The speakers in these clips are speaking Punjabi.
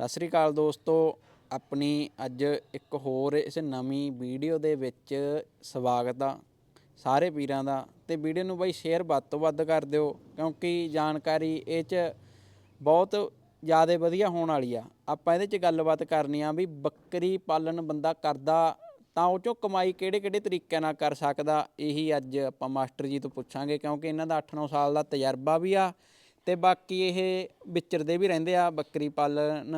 ਸਤਿ ਸ੍ਰੀ ਅਕਾਲ ਦੋਸਤੋ, ਆਪਣੀ ਅੱਜ ਇੱਕ ਹੋਰ ਇਸ ਨਵੀਂ ਵੀਡੀਓ ਦੇ ਵਿੱਚ ਸਵਾਗਤ ਆ ਸਾਰੇ ਵੀਰਾਂ ਦਾ ਤੇ ਵੀਡੀਓ ਨੂੰ ਬਾਈ ਸ਼ੇਅਰ ਵੱਧ ਤੋਂ ਵੱਧ ਕਰ ਦਿਓ ਕਿਉਂਕਿ ਜਾਣਕਾਰੀ ਇਹ ਚ ਬਹੁਤ ਜ਼ਿਆਦਾ ਵਧੀਆ ਹੋਣ ਵਾਲੀ ਆ। ਆਪਾਂ ਇਹਦੇ ਚ ਗੱਲਬਾਤ ਕਰਨੀ ਆ ਵੀ ਬੱਕਰੀ ਪਾਲਣ ਬੰਦਾ ਕਰਦਾ ਤਾਂ ਉਹ ਚੋਂ ਕਮਾਈ ਕਿਹੜੇ ਕਿਹੜੇ ਤਰੀਕਿਆਂ ਨਾਲ ਕਰ ਸਕਦਾ, ਇਹੀ ਅੱਜ ਆਪਾਂ ਮਾਸਟਰ ਜੀ ਤੋਂ ਪੁੱਛਾਂਗੇ ਕਿਉਂਕਿ ਇਹਨਾਂ ਦਾ 8-9 ਸਾਲ ਦਾ ਤਜਰਬਾ ਵੀ ਆ ਤੇ ਬਾਕੀ ਇਹ ਵਿਚਰਦੇ ਵੀ ਰਹਿੰਦੇ ਆ, ਬੱਕਰੀ ਪਾਲਣ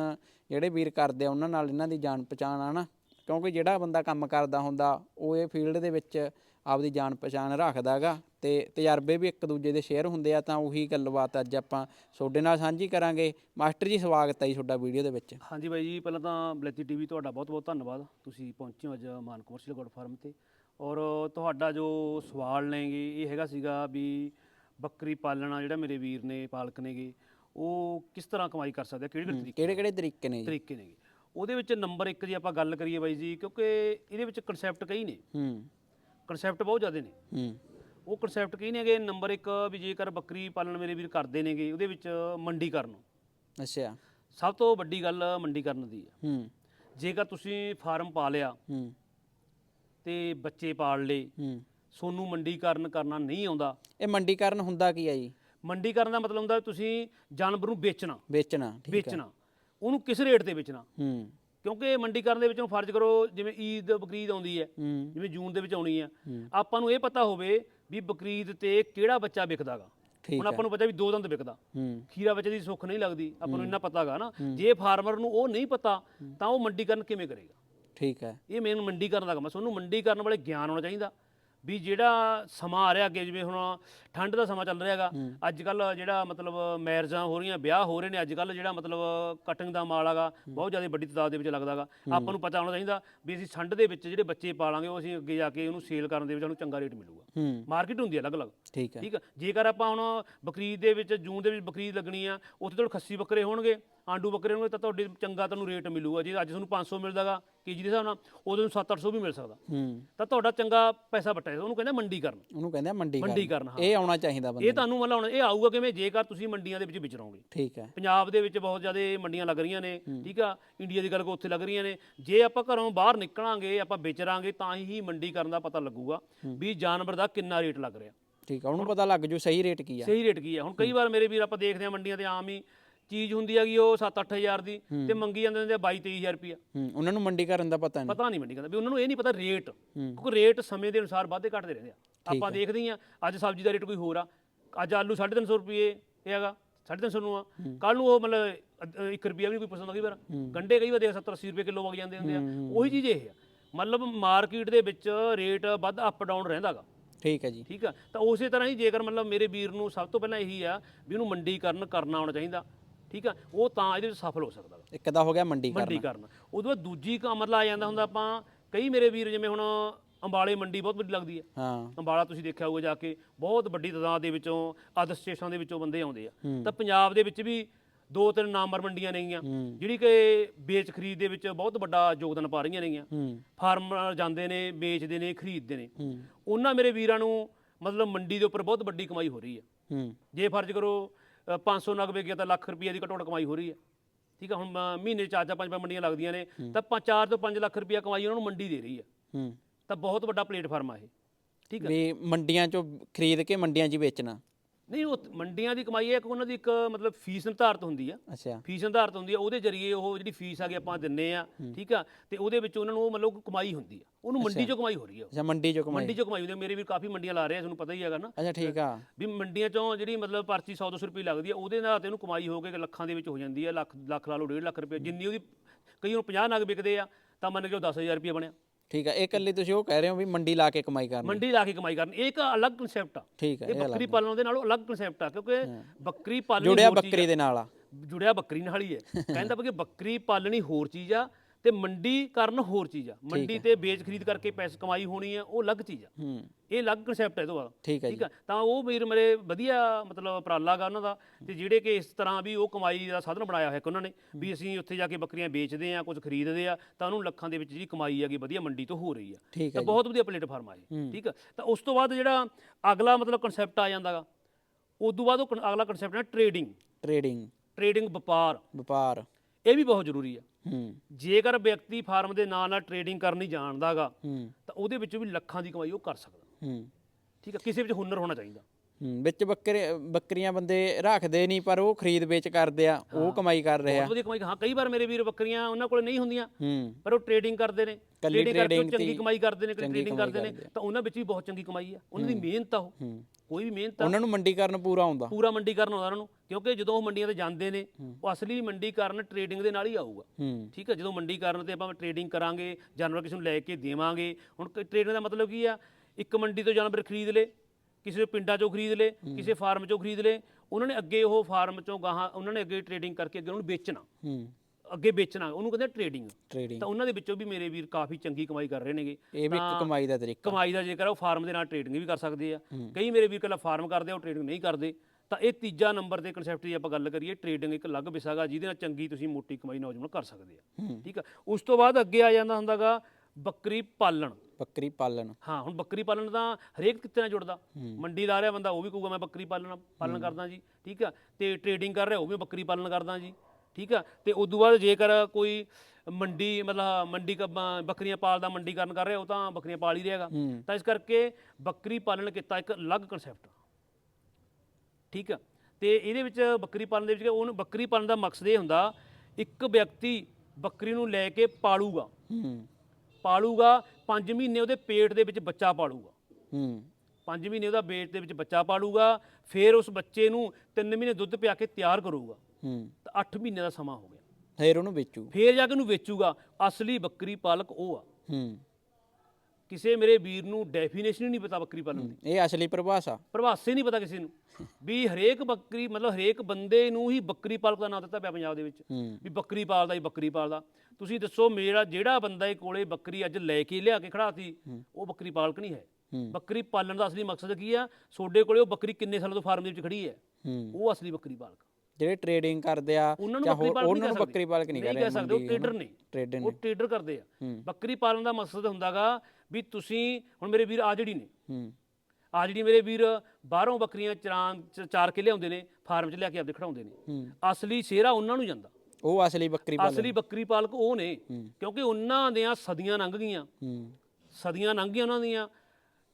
ਜਿਹੜੇ ਵੀਰ ਕਰਦੇ ਆ, ਉਹਨਾਂ ਨਾਲ ਇਹਨਾਂ ਦੀ ਜਾਣ ਪਛਾਣ ਆ ਨਾ। ਕਿਉਂਕਿ ਜਿਹੜਾ ਬੰਦਾ ਕੰਮ ਕਰਦਾ ਹੁੰਦਾ, ਉਹ ਇਹ ਫੀਲਡ ਦੇ ਵਿੱਚ ਆਪਦੀ ਜਾਣ ਪਛਾਣ ਰੱਖਦਾਗਾ ਤੇ ਤਜਰਬੇ ਵੀ ਇੱਕ ਦੂਜੇ ਦੇ ਸ਼ੇਅਰ ਹੁੰਦੇ ਆ, ਤਾਂ ਉਹੀ ਗੱਲਬਾਤ ਅੱਜ ਆਪਾਂ ਤੁਹਾਡੇ ਨਾਲ ਸਾਂਝੀ ਕਰਾਂਗੇ। ਮਾਸਟਰ ਜੀ, ਸਵਾਗਤ ਹੈ ਜੀ ਤੁਹਾਡਾ ਵੀਡੀਓ ਦੇ ਵਿੱਚ। ਹਾਂਜੀ ਬਾਈ ਜੀ, ਪਹਿਲਾਂ ਤਾਂ ਬਲੈਤੀ ਟੀਵੀ ਤੁਹਾਡਾ ਬਹੁਤ-ਬਹੁਤ ਧੰਨਵਾਦ। ਤੁਸੀਂ ਪਹੁੰਚੇ ਹੋ ਅੱਜ ਮਾਨ ਕਮਰਸ਼ੀਅਲ ਗੁੱਡ ਫਾਰਮ ਤੇ। ਔਰ ਤੁਹਾਡਾ ਜੋ ਸਵਾਲ ਨੇਗੇ ਇਹ ਹੈਗਾ ਸੀਗਾ ਵੀ ਬੱਕਰੀ ਪਾਲਣਾ ਜਿਹੜਾ ਮੇਰੇ ਵੀਰ ਨੇ ਪਾਲਕ ਨੇਗੇ ਉਹ ਕਿਸ ਤਰ੍ਹਾਂ ਕਮਾਈ ਕਰ ਸਕਦੇ ਆ ਕਿਹੜੇ ਕਿਹੜੇ ਤਰੀਕੇ ਕਿਹੜੇ ਕਿਹੜੇ ਤਰੀਕੇ ਨੇ ਜੀ? ਤਰੀਕੇ ਨੇਗੇ। ਉਹਦੇ ਵਿੱਚ ਨੰਬਰ 1 ਜੇ ਆਪਾਂ ਗੱਲ ਕਰੀਏ ਬਾਈ ਜੀ ਕਿਉਂਕਿ ਇਹਦੇ ਵਿੱਚ ਕਨਸੈਪਟ ਕਈ ਨੇ। ਹੂੰ। ਕਨਸੈਪਟ ਬਹੁਤ ਜ਼ਿਆਦਾ ਨੇ। ਹੂੰ। ਉਹ ਕਨਸੈਪਟ ਕਈ ਨੇਗੇ ਨੰਬਰ 1 ਵੀ ਜੇਕਰ ਬੱਕਰੀ ਪਾਲਣ ਮੇਰੇ ਵੀਰ ਕਰਦੇ ਨੇਗੇ ਉਹਦੇ ਵਿੱਚ ਮੰਡੀਕਰਨ ਅੱਛਾ। ਸਭ ਤੋਂ ਵੱਡੀ ਗੱਲ ਮੰਡੀਕਰਨ ਦੀ ਹੈ ਹੂੰ। ਜੇਕਰ ਤੁਸੀਂ ਫਾਰਮ ਪਾ ਲਿਆ ਹੂੰ। ਤੇ ਬੱਚੇ ਪਾਲ ਲਏ ਹੂੰ। ਸੋਨੂੰ ਮੰਡੀਕਰਨ ਕਰਨਾ ਨਹੀਂ ਆਉਂਦਾ। ਇਹ ਮੰਡੀਕਰਨ ਹੁੰਦਾ ਕੀ ਆ ਜੀ? ਮੰਡੀਕਰਨ ਦਾ ਮਤਲਬ ਹੁੰਦਾ ਤੁਸੀਂ ਜਾਨਵਰ ਨੂੰ ਵੇਚਣਾ। ਵੇਚਣਾ ਠੀਕ ਹੈ। ਵੇਚਣਾ ਉਹਨੂੰ ਕਿਸ ਰੇਟ ਤੇ ਵੇਚਣਾ? ਹੂੰ। ਕਿਉਂਕਿ ਮੰਡੀਕਰਨ ਦੇ ਵਿੱਚੋਂ ਫਰਜ਼ ਕਰੋ ਜਿਵੇਂ ਈਦ ਬਕਰੀਦ ਆਉਂਦੀ ਹੈ ਹੂੰ। ਜਿਵੇਂ ਜੂਨ ਦੇ ਵਿੱਚ ਆਉਣੀ ਹੈ। ਹੂੰ। ਆਪਾਂ ਨੂੰ ਇਹ ਪਤਾ ਹੋਵੇ ਵੀ ਬਕਰੀਦ ਤੇ ਕਿਹੜਾ ਬੱਚਾ ਵਿਕਦਾਗਾ। ਠੀਕ ਹੁਣ ਆਪਾਂ ਨੂੰ ਪਤਾ ਵੀ ਦੋ ਦੰਦ ਵਿਕਦਾ। ਹੂੰ। ਖੀਰਾ ਬੱਚੇ ਦੀ ਸੁੱਖ ਨਹੀਂ ਲੱਗਦੀ। ਆਪਾਂ ਨੂੰ ਇੰਨਾ ਪਤਾਗਾ ਨਾ। ਜੇ ਫਾਰਮਰ ਨੂੰ ਉਹ ਨਹੀਂ ਪਤਾ ਤਾਂ ਉਹ ਮੰਡੀਕਰਨ ਕਿਵੇਂ ਕਰੇਗਾ? ਠੀਕ ਹੈ। ਇਹ ਮੇਨ ਮੰਡੀਕਰਨ ਦਾ ਕੰਮ ਹੈ। ਤੁਹਾਨੂੰ ਮੰਡੀਕਰਨ ਵਾਲੇ ਗਿਆਨ ਹੋਣਾ ਚਾਹੀਦਾ। ਵੀ ਜਿਹੜਾ ਸਮਾਂ ਆ ਰਿਹਾ ਅੱਗੇ ਜਿਵੇਂ ਹੁਣ ਠੰਡ ਦਾ ਸਮਾਂ ਚੱਲ ਰਿਹਾ ਹੈਗਾ ਅੱਜ ਕੱਲ ਜਿਹੜਾ ਮਤਲਬ ਮੈਰਿਜਾਂ ਹੋ ਰਹੀਆਂ ਵਿਆਹ ਹੋ ਰਹੇ ਨੇ ਅੱਜ ਕੱਲ ਜਿਹੜਾ ਮਤਲਬ ਕਟਿੰਗ ਦਾ ਮਾਲ ਹੈਗਾ ਬਹੁਤ ਜ਼ਿਆਦਾ ਵੱਡੀ ਤਾਦਾਦ ਦੇ ਵਿੱਚ ਲੱਗਦਾਗਾ ਆਪਾਂ ਨੂੰ ਪਤਾ ਹੋਣਾ ਚਾਹੀਦਾ ਵੀ ਅਸੀਂ ਠੰਡ ਦੇ ਵਿੱਚ ਜਿਹੜੇ ਬੱਚੇ ਪਾਲਾਂਗੇ ਉਹ ਅਸੀਂ ਅੱਗੇ ਜਾ ਕੇ ਉਹਨੂੰ ਸੇਲ ਕਰਨ ਦੇ ਵਿੱਚ ਸਾਨੂੰ ਚੰਗਾ ਰੇਟ ਮਿਲੂਗਾ। ਮਾਰਕੀਟ ਹੁੰਦੀ ਹੈ ਅਲੱਗ-ਅਲੱਗ। ਠੀਕ ਹੈ। ਜੇਕਰ ਆਪਾਂ ਹੁਣ ਬਕਰੀਦ ਦੇ ਵਿੱਚ ਜੂਨ ਦੇ ਵਿੱਚ ਬਕਰੀਦ ਲੱਗਣੀ ਆ ਉੱਥੇ ਤੁਹਾਡੇ ਖੱਸੀ ਬੱਕਰੇ ਹੋਣਗੇ। ਆਂਡੂ ਬੱਕਰੇ ਹੋਣਗੇ ਤਾਂ ਤੁਹਾਡੇ ਚੰਗਾ ਤੁਹਾਨੂੰ ਰੇਟ ਮਿਲੂਗਾ। ਜੇ ਅੱਜ ਤੁਹਾਨੂੰ 500 ਮਿਲਦਾਗਾ ਕੇਜੀ ਦੇ ਹਿਸਾਬ ਨਾਲ ਉਦੋਂ 7-800 ਵੀ ਮਿਲ ਸਕਦਾ। ਹੂੰ। ਤਾਂ ਤੁਹਾਡਾ ਚੰਗਾ ਪੈਸਾ ਬੱਟਾ ਉਹਨੂੰ ਕਹਿੰਦੇ ਮੰਡੀ ਕਰਨ। ਉਹਨੂੰ ਕਹਿੰਦੇ ਆ ਮੰਡੀਕਰਨ ਮੰਡੀਕਰਨ, ਹਾਂ। ਇਹ ਆਉਣਾ ਚਾਹੀਦਾ ਬੰਦੇ ਇਹ ਤੁਹਾਨੂੰ ਮਤਲਬ ਹੁਣ ਇਹ ਆਊਗਾ ਕਿਵੇਂ? ਜੇਕਰ ਤੁਸੀਂ ਮੰਡੀਆਂ ਦੇ ਵਿੱਚ ਵਿਚਰੋਗੇ ਠੀਕ ਹੈ। ਪੰਜਾਬ ਦੇ ਵਿੱਚ ਬਹੁਤ ਜ਼ਿਆਦਾ ਮੰਡੀਆਂ ਲੱਗ ਰਹੀਆਂ ਨੇ ਠੀਕ ਆ? ਇੰਡੀਆ ਦੀ ਗੱਲ ਕੋ ਉੱਥੇ ਲੱਗ ਰਹੀਆਂ ਨੇ। ਜੇ ਆਪਾਂ ਘਰੋਂ ਬਾਹਰ ਨਿਕਲਾਂਗੇ ਆਪਾਂ ਵਿਚਰਾਂਗੇ ਤਾਂ ਹੀ ਮੰਡੀ ਕਰਨ ਦਾ ਪਤਾ ਲੱਗੂਗਾ ਵੀ ਜਾਨਵਰ ਦਾ ਕਿੰਨਾ ਰੇਟ ਲੱਗ ਰਿਹਾ। ਠੀਕ ਆ ਉਹਨੂੰ ਪਤਾ ਲੱਗ ਜੂ ਸਹੀ ਰੇਟ ਕੀ ਆ। ਸਹੀ ਰੇਟ ਕੀ ਆ। ਹੁਣ ਕਈ ਵਾਰ ਮੇਰੇ ਵੀਰ ਆਪਾਂ ਦੇਖਦੇ ਆ ਮੰਡੀਆਂ ਤੇ ਆਮ ਹੀ ਚੀਜ਼ ਹੁੰਦੀ ਹੈਗੀ ਉਹ 7-8000 ਦੀ ਤੇ ਮੰਗੀ ਜਾਂਦੇ ਹੁੰਦੇ ਆ 22-23000 ਰੁਪਿਆ ਹੂੰ ਉਹਨਾਂ ਨੂੰ ਮੰਡੀਕਰਨ ਦਾ ਪਤਾ ਨਹੀਂ। ਪਤਾ ਨਹੀਂ ਮੰਡੀ ਕਰਦਾ ਵੀ ਉਹਨਾਂ ਨੂੰ ਇਹ ਨਹੀਂ ਪਤਾ ਰੇਟ। ਕਿਉਂਕਿ ਰੇਟ ਸਮੇਂ ਦੇ ਅਨੁਸਾਰ ਵਾਧੇ ਘਟਦੇ ਰਹਿੰਦੇ ਆ। ਆਪਾਂ ਦੇਖਦੇ ਆ ਅੱਜ ਸਬਜ਼ੀ ਦਾ ਰੇਟ ਕੋਈ ਹੋਰ ਆ। ਅੱਜ ਆਲੂ 350 ਰੁਪਏ ਇਹ ਹੈਗਾ 350 ਨੂੰ ਆ। ਕੱਲ ਨੂੰ ਉਹ ਮਤਲਬ 1 ਰੁਪਿਆ ਵੀ ਕੋਈ ਪਸੰਦ ਕਈ ਵਾਰ ਗੰਡੇ ਕਈ ਵਾਰ ਦੇਖ 70 80 ਰੁਪਏ ਕਿਲੋ ਵਗ ਜਾਂਦੇ ਹੁੰਦੇ ਆ। ਉਹੀ ਚੀਜ਼ ਇਹ ਆ। ਮਤਲਬ ਮਾਰਕੀਟ ਦੇ ਵਿੱਚ ਰੇਟ ਵੱਧ ਅਪ ਡਾਊਨ ਰਹਿੰਦਾਗਾ ਠੀਕ ਹੈ ਜੀ। ਠੀਕ ਆ? ਤਾਂ ਉਸੇ ਤਰ੍ਹਾਂ ਹੀ ਜੇਕਰ ਮਤਲਬ ਮੇਰੇ ਵੀਰ ਨੂੰ ਸਭ ਤੋਂ ਪਹਿਲਾਂ ਇਹੀ ਆ ਵੀ ਉਹਨੂੰ ਮੰਡੀਕਰਨ ਕਰਨਾ ਆਉਣਾ ਚਾਹੀਦਾ। ਠੀਕ ਆ? ਉਹ ਤਾਂ ਇਹਦੇ ਵਿੱਚ ਸਫਲ ਹੋ ਸਕਦਾ ਗਾ। ਇੱਕ ਤਾਂ ਹੋ ਗਿਆ ਮੰਡੀਕਰਨ ਮੰਡੀਕਰਨ ਉਦੋਂ ਬਾਅਦ ਦੂਜੀ ਕ ਮਤਲਬ ਆ ਜਾਂਦਾ ਹੁੰਦਾ ਆਪਾਂ ਕਈ ਮੇਰੇ ਵੀਰ ਜਿਵੇਂ ਹੁਣ ਅੰਬਾਲੇ ਮੰਡੀ ਬਹੁਤ ਵੱਡੀ ਲੱਗਦੀ ਹੈ ਹਾਂ। ਅੰਬਾਲਾ ਤੁਸੀਂ ਦੇਖਿਆ ਹੋਊਗਾ ਜਾ ਕੇ ਬਹੁਤ ਵੱਡੀ ਤਾਦਾਦ ਦੇ ਵਿੱਚੋਂ ਅਦਰ ਸਟੇਸ਼ਨਾਂ ਦੇ ਵਿੱਚੋਂ ਬੰਦੇ ਆਉਂਦੇ ਆ। ਤਾਂ ਪੰਜਾਬ ਦੇ ਵਿੱਚ ਵੀ ਦੋ ਤਿੰਨ ਨਾਮਵਰ ਮੰਡੀਆਂ ਨੇਗੀਆਂ। ਜਿਹੜੀ ਕਿ ਵੇਚ ਖਰੀਦ ਦੇ ਵਿੱਚ ਬਹੁਤ ਵੱਡਾ ਯੋਗਦਾਨ ਪਾ ਰਹੀਆਂ ਨੇਗੀਆਂ। ਹੂੰ। ਫਾਰਮਰ ਜਾਂਦੇ ਨੇ ਵੇਚਦੇ ਨੇ ਖਰੀਦਦੇ ਨੇ। ਉਹਨਾਂ ਮੇਰੇ ਵੀਰਾਂ ਨੂੰ ਮਤਲਬ ਮੰਡੀ ਦੇ ਉੱਪਰ ਬਹੁਤ ਵੱਡੀ ਕਮਾਈ ਹੋ ਰਹੀ ਹੈ ਹੂੰ। ਜੇ ਫਰਜ਼ ਕਰੋ 500 ਨਗ ਵਿਕ ਗਿਆ ਤਾਂ ਲੱਖ ਰੁਪਈਆ ਦੀ ਘੱਟੋ ਘੱਟ ਕਮਾਈ ਹੋ ਰਹੀ ਹੈ। ਠੀਕ ਹੈ ਹੁਣ ਮਹੀਨੇ 'ਚ ਚਾਰ ਚਾਰ ਪੰਜ ਪੰਜ ਮੰਡੀਆਂ ਲੱਗਦੀਆਂ ਨੇ ਤਾਂ 4 ਤੋਂ 5 ਲੱਖ ਰੁਪਈਆ ਕਮਾਈ ਉਹਨਾਂ ਨੂੰ ਮੰਡੀ ਦੇ ਰਹੀ ਹੈ। ਹੂੰ। ਤਾਂ ਬਹੁਤ ਵੱਡਾ ਪਲੇਟਫਾਰਮ ਆ ਇਹ। ਠੀਕ ਹੈ। ਵੀ ਮੰਡੀਆਂ ਚੋਂ ਖਰੀਦ ਕੇ ਮੰਡੀਆਂ 'ਚ ਵੇਚਣਾ। ਨਹੀਂ ਉਹ ਮੰਡੀਆਂ ਦੀ ਕਮਾਈ ਹੈ ਕਿ ਉਹਨਾਂ ਦੀ ਇੱਕ ਮਤਲਬ ਫੀਸ ਨਿਰਧਾਰਤ ਹੁੰਦੀ ਆ। ਅੱਛਾ। ਫੀਸ ਨਿਰਧਾਰਤ ਹੁੰਦੀ ਆ ਉਹਦੇ ਜ਼ਰੀਏ ਉਹ ਜਿਹੜੀ ਫੀਸ ਆ ਗਈ ਆਪਾਂ ਦਿੰਨੇ ਆ ਠੀਕ ਆ ਤੇ ਉਹਦੇ ਵਿੱਚ ਉਹਨਾਂ ਨੂੰ ਮਤਲਬ ਕਮਾਈ ਹੁੰਦੀ ਆ। ਉਹਨੂੰ ਮੰਡੀ 'ਚੋਂ ਕਮਾਈ ਹੋ ਰਹੀ ਆ ਅੱਛਾ ਮੰਡੀ 'ਚੋਂ ਕਮਾਈ। ਮੰਡੀ 'ਚੋਂ ਕਮਾਈ ਹੁੰਦੀ ਆ। ਮੇਰੇ ਵੀ ਕਾਫੀ ਮੰਡੀਆਂ ਲਾ ਰਹੇ ਆ ਤੁਹਾਨੂੰ ਪਤਾ ਹੀ ਹੈਗਾ ਨਾ। ਅੱਛਾ ਠੀਕ ਆ। ਵੀ ਮੰਡੀਆਂ ਚੋਂ ਜਿਹੜੀ ਮਤਲਬ ਪਰਚੀ 100 200 ਰੁਪਏ ਲੱਗਦੀ ਹੈ ਉਹਦੇ ਨਾਲ ਤੇ ਉਹਨੂੰ ਕਮਾਈ ਹੋ ਕੇ ਲੱਖਾਂ ਦੇ ਵਿੱਚ ਹੋ ਜਾਂਦੀ ਹੈ ਲੱਖ ਲੱਖ ਲਾ ਲਓ 1.5 ਲੱਖ ਰੁਪਏ। ਜਿੰਨੀ ਉਹਦੀ ਕਈ ਨੂੰ 50 ਨਗ ਵਿਕਦੇ ਆ ਤਾਂ ਮੰਨ ਕੇ ਉਹ 10000 ਰੁਪਏ ਬਣਿਆ। ਠੀਕ ਆ ਇਹ ਇਕੱਲੀ ਤੁਸੀਂ ਉਹ ਕਹਿ ਰਹੇ ਹੋ ਵੀ ਮੰਡੀ ਲਾ ਕੇ ਕਮਾਈ ਕਰਨੀ। ਮੰਡੀ ਲਾ ਕੇ ਕਮਾਈ ਕਰਨੀ ਇਹ ਇੱਕ ਅਲੱਗ ਕਨਸੈਪਟ ਆ। ਠੀਕ ਹੈ ਇਹ ਬੱਕਰੀ ਪਾਲਣ ਦੇ ਨਾਲੋਂ ਅਲੱਗ ਕਨਸੈਪਟ ਆ ਕਿਉਂਕਿ ਬੱਕਰੀ ਪਾਲਣੀ ਜੁੜਿਆ ਬੱਕਰੀ ਦੇ ਨਾਲ ਆ। ਜੁੜਿਆ ਬੱਕਰੀ ਨਾਲ ਹੀ ਹੈ। ਕਹਿੰਦਾ ਕਿ ਬੱਕਰੀ ਪਾਲਣੀ ਹੋਰ ਚੀਜ਼ ਆ ਤੇ ਮੰਡੀ ਕਰਨ ਹੋਰ ਚੀਜ਼ ਆ। ਮੰਡੀ ਤੇ ਵੇਚ ਖਰੀਦ ਕਰਕੇ ਪੈਸੇ ਕਮਾਈ ਹੋਣੀ ਆ ਉਹ ਅਲੱਗ ਚੀਜ਼ ਆ। ਹੂੰ। ਇਹ ਅਲੱਗ ਕਨਸੈਪਟ ਹੈ ਇਹਦਾ ਵਾਲਾ। ਠੀਕ ਹੈ ਤਾਂ ਉਹ ਵੀਰ ਮੇਰੇ ਵਧੀਆ ਮਤਲਬ ਉਪਰਾਲਾ ਗਾ ਉਹਨਾਂ ਦਾ ਤੇ ਜਿਹੜੇ ਕਿ ਇਸ ਤਰ੍ਹਾਂ ਵੀ ਉਹ ਕਮਾਈ ਦਾ ਸਾਧਨ ਬਣਾਇਆ ਹੋਇਆ ਕਿ ਉਹਨਾਂ ਨੇ ਵੀ ਅਸੀਂ ਉੱਥੇ ਜਾ ਕੇ ਬੱਕਰੀਆਂ ਵੇਚਦੇ ਆ ਕੁਝ ਖਰੀਦਦੇ ਆ ਤਾਂ ਉਹਨੂੰ ਲੱਖਾਂ ਦੇ ਵਿੱਚ ਜਿਹੜੀ ਕਮਾਈ ਹੈਗੀ ਵਧੀਆ ਮੰਡੀ ਤੋਂ ਹੋ ਰਹੀ ਆ। ਤਾਂ ਬਹੁਤ ਵਧੀਆ ਪਲੇਟਫਾਰਮ ਆ ਇਹ। ਠੀਕ ਆ? ਤਾਂ ਉਸ ਤੋਂ ਬਾਅਦ ਜਿਹੜਾ ਅਗਲਾ ਮਤਲਬ ਕਨਸੈਪਟ ਆ ਜਾਂਦਾਗਾ ਉਸ ਤੋਂ ਬਾਅਦ ਉਹ ਅਗਲਾ ਕਨਸੈਪਟ ਹੈ ਟ੍ਰੇਡਿੰਗ ਟ੍ਰੇਡਿੰਗ ਟ੍ਰੇਡਿੰਗ ਵਪਾਰ। ਵਪਾਰ। ਇਹ ਵੀ ਬਹੁਤ ਜ਼ਰੂਰੀ ਆ। ਹੂੰ। ਜੇਕਰ ਵਿਅਕਤੀ ਫਾਰਮ ਦੇ ਨਾਲ ਨਾਲ ਟ੍ਰੇਡਿੰਗ ਕਰਨੀ ਜਾਣਦਾਗਾ ਹੂੰ। ਤਾਂ ਉਹਦੇ ਵਿੱਚੋਂ ਵੀ ਲੱਖਾਂ ਦੀ ਕਮਾਈ ਉਹ ਕਰ ਸਕਦਾ। ਹੂੰ। ਠੀਕ ਆ ਕਿਸੇ ਵਿੱਚ ਹੁਨਰ ਹੋਣਾ ਚਾਹੀਦਾ। ਹੂੰ ਵਿੱਚ ਬੱਕਰੇ ਬੱਕਰੀਆਂ ਬੰਦੇ ਰੱਖਦੇ ਨਹੀਂ ਪਰ ਉਹ ਖਰੀਦ ਵੇਚ ਕਰਦੇ ਆ ਉਹ ਕਮਾਈ ਕਰ ਰਹੇ ਆ। ਬਹੁਤ ਵਧੀਆ ਕਮਾਈ ਹਾਂ ਕਈ ਵਾਰ ਮੇਰੇ ਵੀਰ ਬੱਕਰੀਆਂ ਉਹਨਾਂ ਕੋਲ ਨਹੀਂ ਹੁੰਦੀਆਂ ਪਰ ਉਹ ਟ੍ਰੇਡਿੰਗ ਕਰਦੇ ਨੇ ਟ੍ਰੇਡਿੰਗ ਕਰਕੇ ਉਹ ਚੰਗੀ ਕਮਾਈ ਕਰਦੇ ਨੇ ਟ੍ਰੇਡਿੰਗ ਕਰਦੇ ਨੇ। ਤਾਂ ਉਹਨਾਂ ਵਿੱਚ ਵੀ ਬਹੁਤ ਚੰਗੀ ਕਮਾਈ ਆ ਉਹਨਾਂ ਦੀ ਮਿਹਨਤ ਆ ਉਹ ਕੋਈ ਵੀ ਮਿਹਨਤ ਉਹਨਾਂ ਨੂੰ ਮੰਡੀਕਰਨ ਪੂਰਾ ਆਉਂਦਾ। ਪੂਰਾ ਮੰਡੀਕਰਨ ਆਉਂਦਾ ਉਹਨਾਂ ਨੂੰ ਕਿਉਂਕਿ ਜਦੋਂ ਉਹ ਮੰਡੀਆਂ ਤੇ ਜਾਂਦੇ ਨੇ ਉਹ ਅਸਲੀ ਮੰਡੀਕਰਨ ਟ੍ਰੇਡਿੰਗ ਦੇ ਨਾਲ ਹੀ ਆਊਗਾ। ਠੀਕ ਹੈ ਜਦੋਂ ਮੰਡੀਕਰਨ ਤੇ ਆਪਾਂ ਟ੍ਰੇਡਿੰਗ ਕਰਾਂਗੇ ਜਾਨਵਰ ਕਿਸੇ ਨੂੰ ਲੈ ਕੇ ਦੇਵਾਂਗੇ ਹੁਣ ਟ੍ਰੇਡਿੰਗ ਦਾ ਮਤਲਬ ਕੀ ਆ ਇੱਕ ਮੰਡੀ ਤੋਂ ਜਾਨਵਰ ਖਰੀਦ ਲੇ ਕਿਸੇ ਪਿੰਡਾਂ ਚੋਂ ਖਰੀਦ ਲੇ ਕਿਸੇ ਫਾਰਮ ਚੋਂ ਖਰੀਦ ਲੇ ਉਹਨਾਂ ਨੇ ਅੱਗੇ ਉਹ ਫਾਰਮ ਚੋਂ ਗਾਹਾਂ ਉਹਨਾਂ ਨੇ ਅੱਗੇ ਟ੍ਰੇਡਿੰਗ ਕਰਕੇ ਅੱਗੇ ਉਹਨੂੰ ਵੇਚਣਾ। ਅੱਗੇ ਵੇਚਣਾ ਉਹਨੂੰ ਕਹਿੰਦੇ ਟ੍ਰੇਡਿੰਗ ਟ੍ਰੇਡਿੰਗ ਤਾਂ ਉਹਨਾਂ ਦੇ ਵਿੱਚੋਂ ਵੀ ਮੇਰੇ ਵੀਰ ਕਾਫੀ ਚੰਗੀ ਕਮਾਈ ਕਰ ਰਹੇ ਨੇਗੇ। ਇਹ ਵੀ ਇੱਕ ਕਮਾਈ ਦਾ ਤਰੀਕਾ। ਕਮਾਈ ਦਾ ਜੇਕਰ ਉਹ ਫਾਰਮ ਦੇ ਨਾਲ ਟ੍ਰੇਡਿੰਗ ਵੀ ਕਰ ਸਕਦੇ ਆ। ਕਈ ਮੇਰੇ ਵੀਰ ਕੱਲਾ ਫਾਰਮ ਕਰਦੇ ਆ ਉਹ ਟ੍ਰੇਡਿੰਗ ਨਹੀਂ ਕਰਦੇ। ਤਾਂ ਇਹ ਤੀਜਾ ਨੰਬਰ ਦੇ ਕਨਸੈਪਟ ਦੀ ਆਪਾਂ ਗੱਲ ਕਰੀਏ ਟ੍ਰੇਡਿੰਗ ਇੱਕ ਅਲੱਗ ਵਿਸ਼ਾਗਾ ਜਿਹਦੇ ਨਾਲ ਚੰਗੀ ਤੁਸੀਂ ਮੋਟੀ ਕਮਾਈ ਨੌਜਵਾਨ ਕਰ ਸਕਦੇ ਆ। ਠੀਕ ਆ? ਉਸ ਤੋਂ ਬਾਅਦ ਅੱਗੇ ਆ ਜਾਂਦਾ ਹੁੰਦਾਗਾ ਬੱਕਰੀ ਪਾਲਣ। ਬੱਕਰੀ ਪਾਲਣ। ਹਾਂ ਹੁਣ ਬੱਕਰੀ ਪਾਲਣ ਤਾਂ ਹਰੇਕ ਕਿਤੇ ਨਾਲ ਜੁੜਦਾ। ਮੰਡੀ ਲਾ ਰਿਹਾ ਬੰਦਾ ਉਹ ਵੀ ਕਹੂਗਾ ਮੈਂ ਬੱਕਰੀ ਪਾਲਣ ਪਾਲਣ ਕਰਦਾ ਜੀ। ਠੀਕ ਆ? ਤੇ ਟ੍ਰੇਡਿੰਗ ਕਰ ਰਿਹਾ ਉਹ ਵੀ ਬੱਕਰੀ ਪਾਲਣ ਕਰਦਾ ਜੀ। ਠੀਕ ਆ? ਤੇ ਉਸ ਤੋਂ ਬਾਅਦ ਜੇਕਰ ਕੋਈ ਮੰਡੀ ਮਤਲਬ ਮੰਡੀ ਬੱਕਰੀਆਂ ਪਾਲਦਾ ਮੰਡੀਕਰਨ ਕਰ ਰਿਹਾ ਉਹ ਤਾਂ ਬੱਕਰੀਆਂ ਪਾਲ ਹੀ ਰਿਹਾਗਾ ਹੂੰ। ਤਾਂ ਇਸ ਕਰਕੇ ਬੱਕਰੀ ਪਾਲਣ ਕੀਤਾ ਇੱਕ ਅਲੱਗ ਕਨਸੈਪਟ ਠੀਕ ਆ? ਤੇ ਇਹਦੇ ਵਿੱਚ ਬੱਕਰੀ ਪਾਲਣ ਦੇ ਵਿੱਚ ਉਹਨੂੰ ਬੱਕਰੀ ਪਾਲਣ ਦਾ ਮਕਸਦ ਇਹ ਹੁੰਦਾ ਇੱਕ ਵਿਅਕਤੀ ਬੱਕਰੀ ਨੂੰ ਲੈ ਕੇ ਪਾਲੂਗਾ। ਹੂੰ। ਪਾਲੂਗਾ 5 ਮਹੀਨੇ ਉਹਦੇ ਪੇਟ ਦੇ ਵਿੱਚ ਬੱਚਾ ਪਾਲੂਗਾ। ਹੂੰ। 5 ਮਹੀਨੇ ਉਹਦਾ ਪੇਟ ਦੇ ਵਿੱਚ ਬੱਚਾ ਪਾਲੂਗਾ ਫਿਰ ਉਸ ਬੱਚੇ ਨੂੰ 3 ਮਹੀਨੇ ਦੁੱਧ ਪਿਆ ਕੇ ਤਿਆਰ ਕਰੂਗਾ। ਹੂੰ। ਤਾਂ 8 ਮਹੀਨੇ ਦਾ ਸਮਾਂ ਹੋ ਗਿਆ। ਫੇਰ ਉਹਨੂੰ ਵੇਚੂ। ਫਿਰ ਜਾ ਕੇ ਉਹਨੂੰ ਵੇਚੂਗਾ। ਅਸਲੀ ਬੱਕਰੀ ਪਾਲਕ ਉਹ ਆ। ਹੂੰ। ਕਿਸੇ ਮੇਰੇ ਵੀਰ ਨੂੰ ਡੈਫੀਨੇਸ਼ਨ ਹੀ ਨਹੀਂ ਪਤਾ ਬੱਕਰੀ ਪਾਲਣ ਦੀ। ਇਹ ਅਸਲੀ ਪਰਿਭਾਸ਼ਾ। ਪ੍ਰਭਾਸੇ ਨਹੀਂ ਪਤਾ ਕਿਸੇ ਨੂੰ। ਵੀ ਹਰੇਕ ਬੱਕਰੀ ਮਤਲਬ ਹਰੇਕ ਬੰਦੇ ਨੂੰ ਹੀ ਬੱਕਰੀ ਪਾਲਕ ਦਾ ਨਾਮ ਦਿੱਤਾ ਪਿਆ ਪੰਜਾਬ ਦੇ ਵਿੱਚ। ਵੀ ਬੱਕਰੀ ਪਾਲਦਾ ਹੀ ਬੱਕਰੀ ਪਾਲਦਾ। ਤੁਸੀਂ ਦੱਸੋ ਮੇਰਾ ਜਿਹੜਾ ਬੰਦਾ ਇਹ ਕੋਲੇ ਬੱਕਰੀ ਅੱਜ ਲੈ ਕੇ ਲਿਆ ਕੇ ਖੜਾਤੀ ਉਹ ਬੱਕਰੀ ਪਾਲਕ ਨਹੀਂ ਹੈ। ਬੱਕਰੀ ਪਾਲਣ ਦਾ ਅਸਲੀ ਮਕਸਦ ਕੀ ਆ? ਤੁਹਾਡੇ ਕੋਲੇ ਉਹ ਬੱਕਰੀ ਕਿੰਨੇ ਸਾਲਾਂ ਤੋਂ ਫਾਰਮ ਦੇ ਵਿੱਚ ਖੜੀ ਹੈ? ਉਹ ਅਸਲੀ ਬੱਕਰੀ ਪਾਲਕ। ਜਿਹੜੇ ਟ੍ਰੇਡਿੰਗ ਕਰਦੇ ਆ ਉਹਨਾਂ ਨੂੰ ਜਾਂ ਬੱਕਰੀ ਹੋਰ ਪਾਲਕ ਉਹਨਾਂ ਨੂੰ ਬੱਕਰੀ ਪਾਲਕ ਨਹੀਂ ਨਹੀਂ ਕਰ ਰਹੇ ਕਹਿ ਸਕਦੇ ਉਹ ਟ੍ਰੇਡਰ ਨੇ। ਉਹ ਟ੍ਰੇਡਰ ਕਰਦੇ ਆ। ਬੱਕਰੀ ਪਾਲਣ ਦਾ ਮਕਸਦ ਹੁੰਦਾਗਾ ਵੀ ਤੁਸੀਂ ਹੁਣ ਮੇਰੇ ਵੀਰ ਆਜੜੀ ਨੇ। ਹੂੰ। ਆਜੜੀ ਮੇਰੇ ਵੀਰ ਬਾਹਰੋਂ ਬੱਕਰੀਆਂ ਚਰਾਂ ਚਾਰ ਕੇ ਲਿਆਉਂਦੇ ਨੇ ਫਾਰਮ 'ਚ ਲਿਆ ਕੇ ਆਪਦੇ ਖੜਾਉਂਦੇ ਨੇ। ਹੂੰ। ਅਸਲੀ ਸ਼ੇਰਾ ਉਹਨਾਂ ਨੂੰ ਜਾਂਦਾ। ਉਹ ਅਸਲੀ ਬੱਕਰੀ ਪਾਲਣ ਅਸਲੀ ਬੱਕਰੀ ਪਾਲਕ ਉਹ ਨੇ। ਕਿਉਂਕਿ ਉਹਨਾਂ ਦੀਆਂ ਸਦੀਆਂ ਲੰਘ ਗਈਆਂ। ਹੂੰ। ਸਦੀਆਂ ਲੰਘ ਗਈਆਂ ਉਹਨਾਂ ਦੀਆਂ।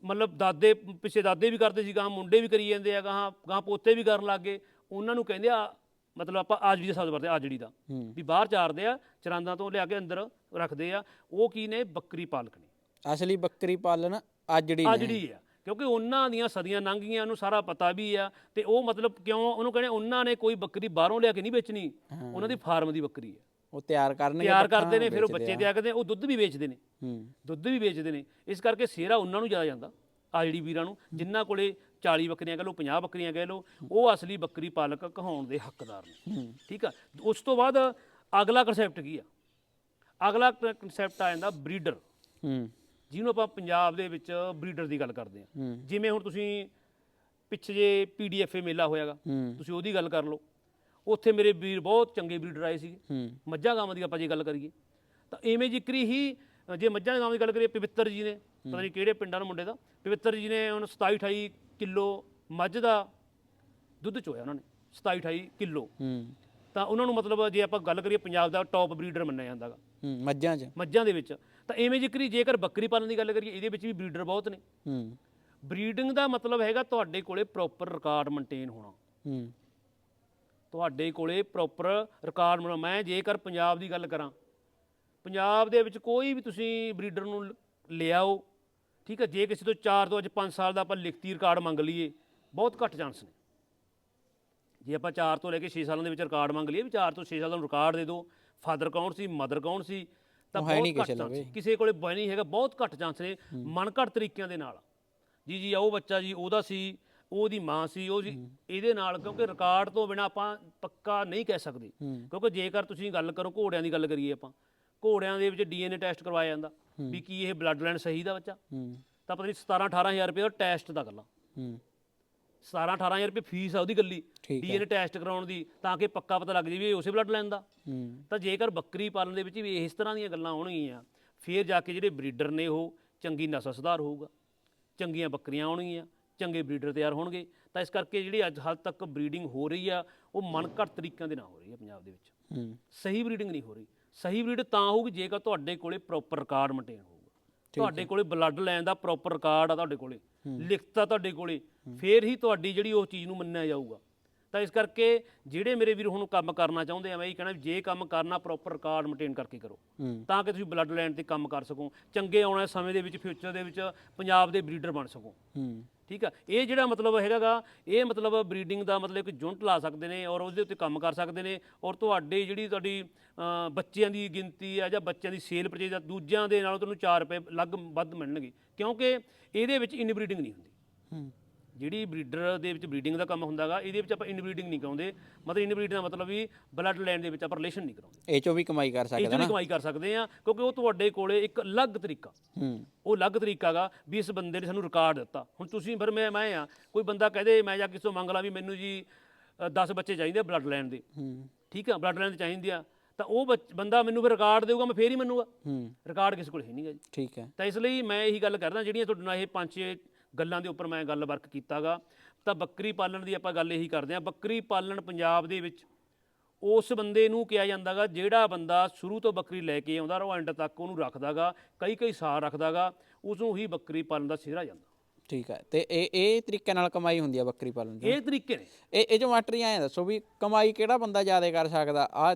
ਮਤਲਬ ਦਾਦੇ ਪਿੱਛੇ ਦਾਦੇ ਵੀ ਕਰਦੇ ਸੀ ਗਾਂ ਮੁੰਡੇ ਵੀ ਕਰੀ ਜਾਂਦੇ ਆ ਗਾਂ ਗਾਂ ਪੋਤੇ ਵੀ ਕਰਨ ਲੱਗ ਗਏ। ਉਹਨਾਂ ਨੂੰ ਕਹਿੰਦੇ ਆ ਮਤਲਬ ਆਪਾਂ ਆਜੜੀ ਦਾ ਸ਼ਬਦ ਵਰਤਦੇ ਆ, ਆਜੜੀ ਦਾ। ਵੀ ਬਾਹਰ ਚਾਰਦੇ ਆ ਚਰਾਂਦਾਂ ਤੋਂ ਲਿਆ ਕੇ ਅੰਦਰ ਰੱਖਦੇ ਆ। ਉਹ ਕੀ ਨੇ? ਬੱਕਰੀ ਪਾਲਕ ਨੇ। ਅਸਲੀ ਬੱਕਰੀ ਪਾਲਣ ਆਜੜੀ ਨੇ। ਆਜੜੀ ਆ ਕਿਉਂਕਿ ਉਹਨਾਂ ਦੀਆਂ ਸਦੀਆਂ ਲੰਘ ਗਈਆਂ ਉਹਨੂੰ ਸਾਰਾ ਪਤਾ ਵੀ ਆ। ਤੇ ਉਹ ਮਤਲਬ ਕਿਉਂ ਉਹਨੂੰ ਕਹਿੰਦੇ ਉਹਨਾਂ ਨੇ ਕੋਈ ਬੱਕਰੀ ਬਾਹਰੋਂ ਲਿਆ ਕੇ ਨਹੀਂ ਵੇਚਣੀ। ਉਹਨਾਂ ਦੀ ਫਾਰਮ ਦੀ ਬੱਕਰੀ ਹੈ। ਉਹ ਤਿਆਰ ਕਰਨਗੇ ਤਿਆਰ ਕਰਦੇ ਨੇ ਫਿਰ ਉਹ ਬੱਚੇ ਆ। ਤਿਆਰ ਕਰਦੇ ਉਹ ਦੁੱਧ ਵੀ ਵੇਚਦੇ ਨੇ। ਹੂੰ। ਦੁੱਧ ਵੀ ਵੇਚਦੇ ਨੇ। ਇਸ ਕਰਕੇ ਸੇਰਾ ਉਹਨਾਂ ਨੂੰ ਜ਼ਿਆਦਾ ਜਾਂਦਾ ਆ ਜਿਹੜੀ ਵੀਰਾਂ ਨੂੰ। ਜਿਨ੍ਹਾਂ ਕੋਲੇ 40 ਬੱਕਰੀਆਂ ਕਹਿ ਲਓ 50 ਬੱਕਰੀਆਂ ਕਹਿ ਲਓ ਉਹ ਅਸਲੀ ਬੱਕਰੀ ਪਾਲਕ ਕਹਾਉਣ ਦੇ ਹੱਕਦਾਰ ਨੇ। ਠੀਕ ਆ? ਉਸ ਤੋਂ ਬਾਅਦ ਅਗਲਾ ਕਨਸੈਪਟ ਕੀ ਆ? ਅਗਲਾ ਕਨਸੈਪਟ ਆ ਜਾਂਦਾ ਬਰੀਡਰ ਹੂੰ। ਜਿਹਨੂੰ ਆਪਾਂ ਪੰਜਾਬ ਦੇ ਵਿੱਚ ਬਰੀਡਰ ਦੀ ਗੱਲ ਕਰਦੇ ਆ ਜਿਵੇਂ ਹੁਣ ਤੁਸੀਂ ਪਿੱਛੇ ਜੇ ਪੀਡੀਐਫਏ ਮੇਲਾ ਹੋਇਆਗਾ ਤੁਸੀਂ ਉਹਦੀ ਗੱਲ ਕਰ ਲਓ। ਉੱਥੇ ਮੇਰੇ ਵੀਰ ਬਹੁਤ ਚੰਗੇ ਬਰੀਡਰ ਆਏ ਸੀ ਹੂੰ। ਮੱਝਾਂ ਗਾਵਾਂ ਦੀ ਆਪਾਂ ਜੇ ਗੱਲ ਕਰੀਏ ਤਾਂ ਐਵੇਂ ਜ਼ਿਕਰੀ ਹੀ ਜੇ ਮੱਝਾਂ ਗਾਵਾਂ ਦੀ ਗੱਲ ਕਰੀਏ ਪਵਿੱਤਰ ਜੀ ਨੇ ਪਤਾ ਨਹੀਂ ਕਿਹੜੇ ਪਿੰਡਾਂ ਨੂੰ ਮੁੰਡੇ ਦਾ ਪਵਿੱਤਰ ਜੀ ਨੇ ਹੁਣ 27 28 ਕਿਲੋ ਮੱਝ ਦਾ ਦੁੱਧ ਚੋਇਆ ਉਹਨਾਂ ਨੇ 27 28 ਕਿਲੋ। ਤਾਂ ਉਹਨਾਂ ਨੂੰ ਮਤਲਬ ਜੇ ਆਪਾਂ ਗੱਲ ਕਰੀਏ ਪੰਜਾਬ ਦਾ ਟੌਪ ਬਰੀਡਰ ਮੰਨਿਆ ਜਾਂਦਾਗਾ। ਮੱਝਾਂ 'ਚ। ਮੱਝਾਂ ਦੇ ਵਿੱਚ। ਤਾਂ ਐਵੇਂ ਜ਼ਿਕਰੀ ਜੇਕਰ ਬੱਕਰੀ ਪਾਲਣ ਦੀ ਗੱਲ ਕਰੀਏ ਇਹਦੇ ਵਿੱਚ ਵੀ ਬਰੀਡਰ ਬਹੁਤ ਨੇ। ਹੂੰ। ਬਰੀਡਿੰਗ ਦਾ ਮਤਲਬ ਹੈਗਾ ਤੁਹਾਡੇ ਕੋਲੇ ਪ੍ਰੋਪਰ ਰਿਕਾਰਡ ਮੇਨਟੇਨ ਹੋਣਾ। ਹੂੰ। ਤੁਹਾਡੇ ਕੋਲੇ ਪ੍ਰੋਪਰ ਰਿਕਾਰਡ ਬਣਾ ਮੈਂ ਜੇਕਰ ਪੰਜਾਬ ਦੀ ਗੱਲ ਕਰਾਂ ਪੰਜਾਬ ਦੇ ਵਿੱਚ ਕੋਈ ਵੀ ਤੁਸੀਂ ਬਰੀਡਰ ਨੂੰ ਲਿਆਓ ਠੀਕ ਹੈ ਜੇ ਕਿਸੇ ਤੋਂ 4 ਤੋਂ ਅੱਜ 5 ਸਾਲ ਦਾ ਆਪਾਂ ਲਿਖਤੀ ਰਿਕਾਰਡ ਮੰਗ ਲਈਏ ਬਹੁਤ ਘੱਟ ਚਾਂਸ ਨੇ। ਜੇ ਆਪਾਂ 4 ਤੋਂ ਲੈ ਕੇ 6 ਸਾਲਾਂ ਦੇ ਵਿੱਚ ਰਿਕਾਰਡ ਮੰਗ ਲਈਏ ਵੀ 4 ਤੋਂ 6 ਸਾਲ ਦਾ ਰਿਕਾਰਡ ਦੇ ਦਿਓ ਫਾਦਰ ਕੌਣ ਸੀ ਮਦਰ ਕੌਣ ਸੀ ਤਾਂ ਉਹ ਹੈ ਨਹੀਂ ਬਹੁਤ ਘੱਟ ਕਿਸੇ। ਕਿਸੇ ਕੋਲੇ ਬੈ ਨਹੀਂ ਹੈਗਾ ਬਹੁਤ ਘੱਟ ਚਾਂਸ ਨੇ ਮਨਘੱਟ ਤਰੀਕਿਆਂ ਦੇ ਨਾਲ। ਜੀ ਜੀ ਆ ਉਹ ਬੱਚਾ ਜੀ ਉਹਦਾ ਸੀ ਉਹਦੀ ਮਾਂ ਸੀ ਉਹ ਜੀ ਇਹਦੇ ਨਾਲ ਕਿਉਂਕਿ ਰਿਕਾਰਡ ਤੋਂ ਬਿਨਾ ਆਪਾਂ ਪੱਕਾ ਨਹੀਂ ਕਹਿ ਸਕਦੇ। ਹੂੰ। ਕਿਉਂਕਿ ਜੇਕਰ ਤੁਸੀਂ ਗੱਲ ਕਰੋ ਘੋੜਿਆਂ ਦੀ ਗੱਲ ਕਰੀਏ ਆਪਾਂ ਘੋੜਿਆਂ ਦੇ ਵਿੱਚ ਡੀਐਨਏ ਟੈਸਟ ਕਰਵਾਇਆ ਜਾਂਦਾ ਵੀ ਕੀ ਇਹ ਬਲੱਡ ਲਾਈਨ ਸਹੀ ਦਾ ਬੱਚਾ? ਹੂੰ। ਤਾਂ ਪਤਾ ਨਹੀਂ 17 18000 ਰੁਪਏ ਦਾ ਟੈਸਟ ਦਾ ਗੱਲਾਂ। ਹੂੰ। 17 18000 ਰੁਪਏ ਫੀਸ ਆ ਉਹਦੀ ਗੱਲੀ ਠੀਕ ਹੈ ਡੀਐਨਏ ਟੈਸਟ ਕਰਾਉਣ ਦੀ ਤਾਂ ਕਿ ਪੱਕਾ ਪਤਾ ਲੱਗ ਜੇ ਵੀ ਇਹ ਉਸੇ ਬਲੱਡ ਲਾਈਨ ਦਾ। ਹੂੰ। ਤਾਂ ਜੇਕਰ ਬੱਕਰੀ ਪਾਲਣ ਦੇ ਵਿੱਚ ਵੀ ਇਸ ਤਰ੍ਹਾਂ ਦੀਆਂ ਗੱਲਾਂ ਆਉਣਗੀਆਂ ਫਿਰ ਜਾ ਕੇ ਜਿਹੜੇ ਬਰੀਡਰ ਨੇ ਉਹ ਚੰਗੀ ਨਸਲ ਸੁਧਾਰ ਹੋਊਗਾ। ਚੰਗੀਆਂ ਬੱਕਰੀਆਂ ਆਉਣਗੀਆਂ ਚੰਗੇ ਬਰੀਡਰ ਤਿਆਰ ਹੋਣਗੇ। ਤਾਂ ਇਸ ਕਰਕੇ ਜਿਹੜੀ ਅੱਜ ਹਾਲ ਤੱਕ ਬਰੀਡਿੰਗ ਹੋ ਰਹੀ ਆ ਉਹ ਮਨਘੱਟ ਤਰੀਕਿਆਂ ਦੇ ਨਾਲ ਹੋ ਰਹੀ ਆ ਪੰਜਾਬ ਦੇ ਵਿੱਚ। ਹੂੰ। ਸਹੀ ਬਰੀਡਿੰਗ ਨਹੀਂ ਹੋ ਰਹੀ। ਸਹੀ ਬਰੀਡ ਤਾਂ ਹੋਊਗੀ ਜੇਕਰ ਤੁਹਾਡੇ ਕੋਲੇ ਪ੍ਰੋਪਰ ਰਿਕਾਰਡ ਮੇਨਟੇਨ ਹੋਊਗਾ ਤੁਹਾਡੇ ਕੋਲੇ ਬਲੱਡ ਲਾਈਨ ਦਾ ਪ੍ਰੋਪਰ ਰਿਕਾਰਡ ਆ ਤੁਹਾਡੇ ਕੋਲੇ। ਲਿਖਤ ਤੁਹਾਡੇ ਕੋਲੇ। ਫੇਰ ਹੀ ਤੁਹਾਡੀ ਜਿਹੜੀ ਉਹ ਚੀਜ਼ ਨੂੰ ਮੰਨਿਆ ਜਾਊਗਾ। ਤਾਂ ਇਸ ਕਰਕੇ ਜਿਹੜੇ ਮੇਰੇ ਵੀਰ ਹੁਣ ਕੰਮ ਕਰਨਾ ਚਾਹੁੰਦੇ ਆ ਮੈਂ ਇਹ ਕਹਿਣਾ ਜੇ ਕੰਮ ਕਰਨਾ ਪ੍ਰੋਪਰ ਰਿਕਾਰਡ ਮੇਨਟੇਨ ਕਰਕੇ ਕਰੋ। ਤਾਂ ਕਿ ਤੁਸੀਂ ਬਲੱਡ ਲਾਈਨ ਤੇ ਕੰਮ ਕਰ ਸਕੋ। ਚੰਗੇ ਆਉਣ ਸਮੇਂ ਦੇ ਵਿੱਚ ਫਿਊਚਰ ਦੇ ਵਿੱਚ ਪੰਜਾਬ ਦੇ ਬਰੀਡਰ ਬਣ ਸਕੋ। ਠੀਕ ਆ? ਇਹ ਜਿਹੜਾ ਮਤਲਬ ਹੈਗਾਗਾ, ਇਹ ਮਤਲਬ ਬਰੀਡਿੰਗ ਦਾ ਮਤਲਬ ਇੱਕ ਯੂਨਿਟ ਲਾ ਸਕਦੇ ਨੇ ਔਰ ਉਹਦੇ ਉੱਤੇ ਕੰਮ ਕਰ ਸਕਦੇ ਨੇ ਔਰ ਤੁਹਾਡੇ ਜਿਹੜੀ ਤੁਹਾਡੀ ਬੱਚਿਆਂ ਦੀ ਗਿਣਤੀ ਆ ਜਾਂ ਬੱਚਿਆਂ ਦੀ ਸੇਲ ਪਰਚੇਜ ਦਾ ਦੂਜਿਆਂ ਦੇ ਨਾਲੋਂ ਤੁਹਾਨੂੰ 4 ਰੁਪਏ ਲੱਗ ਵੱਧ ਮਿਲਣਗੇ। ਕਿਉਂਕਿ ਇਹਦੇ ਵਿੱਚ ਇਨਬਰੀਡਿੰਗ ਨਹੀਂ ਹੁੰਦੀ। ਹੂੰ। ਜਿਹੜੀ ਬਰੀਡਰ ਦੇ ਵਿੱਚ ਬਰੀਡਿੰਗ ਦਾ ਕੰਮ ਹੁੰਦਾਗਾ ਇਹਦੇ ਵਿੱਚ ਆਪਾਂ ਇਨਬਰੀਡਿੰਗ ਨਹੀਂ ਕਰਾਉਂਦੇ। ਮਤਲਬ ਇਨਬਰੀਡ ਦਾ ਮਤਲਬ ਵੀ ਬਲੱਡ ਲਾਈਨ ਦੇ ਵਿੱਚ ਆਪਾਂ ਰਿਲੇਸ਼ਨ ਨਹੀਂ ਕਰਾਉਂਦੇ। ਇਹ ਚੋਂ ਵੀ ਕਮਾਈ ਕਰ ਇਹ ਸਕਦਾ ਚ ਵੀ ਨਾ। ਕਮਾਈ ਕਰ ਸਕਦੇ ਆ ਕਿਉਂਕਿ ਉਹ ਤੁਹਾਡੇ ਕੋਲੇ ਇੱਕ ਅਲੱਗ ਤਰੀਕਾ। ਹੂੰ। ਉਹ ਅਲੱਗ ਤਰੀਕਾ ਗਾ ਵੀ ਇਸ ਬੰਦੇ ਨੇ ਸਾਨੂੰ ਰਿਕਾਰਡ ਦਿੱਤਾ। ਹੁਣ ਤੁਸੀਂ ਫਿਰ ਮੈਂ ਮੈਂ ਆ ਕੋਈ ਬੰਦਾ ਕਹਦੇ ਮੈਂ ਜਾਂ ਕਿਸੇ ਤੋਂ ਮੰਗ ਲਾ ਵੀ ਮੈਨੂੰ ਜੀ 10 ਬੱਚੇ ਚਾਹੀਦੇ ਬਲੱਡ ਲਾਈਨ ਦੇ। ਹੂੰ। ਠੀਕ ਆ ਬਲੱਡ ਲਾਈਨ ਦੇ ਚਾਹੀਦੇ ਆ। ਤਾਂ ਉਹ ਬੱਚ- ਬੰਦਾ ਮੈਨੂੰ ਫਿਰ ਰਿਕਾਰਡ ਦੇਊਗਾ ਮੈਂ ਫੇਰ ਹੀ ਮੰਨੂਗਾ। ਹੂੰ। ਰਿਕਾਰਡ ਕਿਸੇ ਕੋਲ ਹੈ ਨਹੀਂਗਾ ਜੀ। ਠੀਕ ਹੈ। ਤਾਂ ਇਸ ਲਈ ਮੈਂ ਇਹੀ ਗੱਲ ਕਰਦਾ ਜਿਹੜੀਆਂ ਤੁਹਾਡੇ ਨਾਲ ਇਹ ਪੰਜ ਛੇ ਗੱਲਾਂ ਦੇ ਉੱਪਰ ਮੈਂ ਗੱਲ ਵਰਕ ਕੀਤਾਗਾ। ਤਾਂ ਬੱਕਰੀ ਪਾਲਣ ਦੀ ਆਪਾਂ ਗੱਲ ਇਹੀ ਕਰਦੇ ਆ ਬੱਕਰੀ ਪਾਲਣ ਪੰਜਾਬ ਦੇ ਵਿੱਚ ਉਸ ਬੰਦੇ ਨੂੰ ਕਿਹਾ ਜਾਂਦਾਗਾ ਜਿਹੜਾ ਬੰਦਾ ਸ਼ੁਰੂ ਤੋਂ ਬੱਕਰੀ ਲੈ ਕੇ ਆਉਂਦਾ ਉਹ ਐਂਡ ਤੱਕ ਉਹਨੂੰ ਰੱਖਦਾਗਾ ਕਈ ਕਈ ਸਾਲ ਰੱਖਦਾਗਾ ਉਸ ਨੂੰ ਹੀ ਬੱਕਰੀ ਪਾਲਣ ਦਾ ਸਿਹਰਾ ਜਾਂਦਾ। ਠੀਕ ਹੈ ਤੇ ਇਹ ਇਹ ਤਰੀਕੇ ਨਾਲ ਕਮਾਈ ਹੁੰਦੀ ਆ ਬੱਕਰੀ ਪਾਲਣ ਦੀ। ਇਹ ਤਰੀਕੇ ਨੇ। ਇਹ ਇਹ ਜੋ ਮਾਸਟਰ ਜੀ ਐਂ ਦੱਸੋ ਵੀ ਕਮਾਈ ਕਿਹੜਾ ਬੰਦਾ ਜ਼ਿਆਦਾ ਕਰ ਸਕਦਾ? ਆ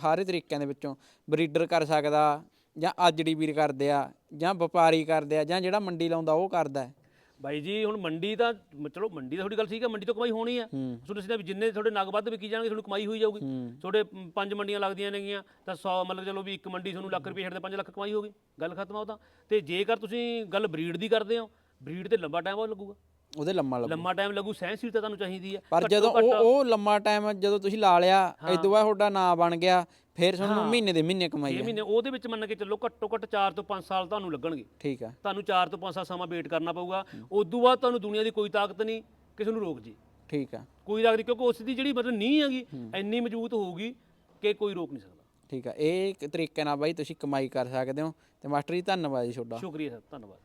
ਸਾਰੇ ਤਰੀਕਿਆਂ ਦੇ ਵਿੱਚੋਂ ਬਰੀਡਰ ਕਰ ਸਕਦਾ ਜਾਂ ਆਜੜੀ ਵੀਰ ਕਰਦੇ ਆ ਜਾਂ ਵਪਾਰੀ ਕਰਦੇ ਆ ਜਾਂ ਜਿਹੜਾ ਮੰਡੀ ਲਾਉਂਦਾ ਉਹ ਕਰਦਾ। ਬਾਈ ਜੀ ਹੁਣ ਮੰਡੀ ਤਾਂ ਮ- ਚਲੋ ਮੰਡੀ ਤਾਂ ਤੁਹਾਡੀ ਗੱਲ ਠੀਕ ਹੈ ਮੰਡੀ ਤੋਂ ਕਮਾਈ ਹੋਣੀ ਆ ਹੂੰ। ਤੁਹਾਨੂੰ ਸਿੱਧਾ ਵੀ ਜਿੰਨੇ ਤੁਹਾਡੇ ਨਗ ਵੱਧ ਵਿਕੀ ਜਾਣਗੇ ਤੁਹਾਨੂੰ ਕਮਾਈ ਹੋਈ ਜਾਊਗੀ। ਤੁਹਾਡੇ ਮ, ਪੰਜ ਮੰਡੀਆਂ ਲੱਗਦੀਆਂ ਨੇਗੀਆਂ ਤਾਂ 100 ਮਤਲਬ ਚਲੋ ਵੀ ਇੱਕ ਮੰਡੀ ਤੁਹਾਨੂੰ ਲੱਖ ਰੁਪਏ ਛੱਡਦੇ 5 ਲੱਖ ਕਮਾਈ ਹੋ ਗਈ ਗੱਲ ਖਤਮ ਆ ਉਹ ਤਾਂ। ਤੇ ਜੇਕਰ ਤੁਸੀਂ ਗੱਲ ਬਰੀਡ ਦੀ ਕਰਦੇ ਹੋ ਬਰੀਡ ਤੇ ਲੰਬਾ ਟਾਈਮ ਉਹ ਲੱਗੂਗਾ। ਉਹਦੇ ਲੰਮਾ ਲੱਗ। ਲੰਮਾ ਟਾਈਮ ਲੱਗੂ ਸਹਿਨਸ਼ੀਲਤਾ ਤੁਹਾਨੂੰ ਚਾਹੀਦੀ ਹੈ। ਪਰ ਘੱਟੋ ਜਦੋਂ ਘੱਟ- ਉਹ ਉਹ ਲੰਮਾ ਟਾਈਮ ਜਦੋਂ ਤੁਸੀਂ ਲਾ ਲਿਆ ਇਦੋਂ ਬਾਅਦ ਤੁਹਾਡਾ ਨਾਂ ਬਣ ਗਿਆ ਫਿਰ ਤੁਹਾਨੂੰ ਮਹੀਨੇ ਦੇ ਮਹੀਨੇ ਕਮਾਈ ਹੈ ਮਹੀਨੇ ਉਹਦੇ ਵਿੱਚ ਮੰਨ ਕੇ ਚੱਲੋ ਘੱਟੋ ਘੱਟ 4 ਤੋਂ 5 ਸਾਲ ਤੁਹਾਨੂੰ ਲੱਗਣਗੇ। ਠੀਕ ਹੈ ਤੁਹਾਨੂੰ 4 ਤੋਂ 5 ਸਾਲ ਸਮਾਂ ਵੇਟ ਕਰਨਾ ਪਊਗਾ। ਉਦੋਂ ਬਾਅਦ ਤੁਹਾਨੂੰ ਦੁਨੀਆ ਦੀ ਕੋਈ ਤਾਕਤ ਨਹੀਂ ਕਿਸੇ ਨੂੰ ਰੋਕ ਜੀ। ਠੀਕ ਹੈ ਕੋਈ ਤਾਕਤ ਕਿਉਂਕਿ ਉਸ ਦੀ ਜਿਹੜੀ ਮਤਲਬ ਨਹੀਂ ਹੈਗੀ ਇੰਨੀ ਮਜ਼ਬੂਤ ਹੋਊਗੀ ਕਿ ਕੋਈ ਰੋਕ ਨਹੀਂ ਸਕਦਾ। ਠੀਕ ਹੈ ਇਹ ਇੱਕ ਤਰੀਕੇ ਨਾਲ ਬਾਈ ਤੁਸੀਂ ਕਮਾਈ ਕਰ ਸਕਦੇ ਹੋ। ਤੇ ਮਾਸਟਰ ਜੀ ਧੰਨਵਾਦ ਜੀ ਤੁਹਾਡਾ। ਸ਼ੁਕਰੀਆ ਸਰ ਧੰਨਵਾਦ।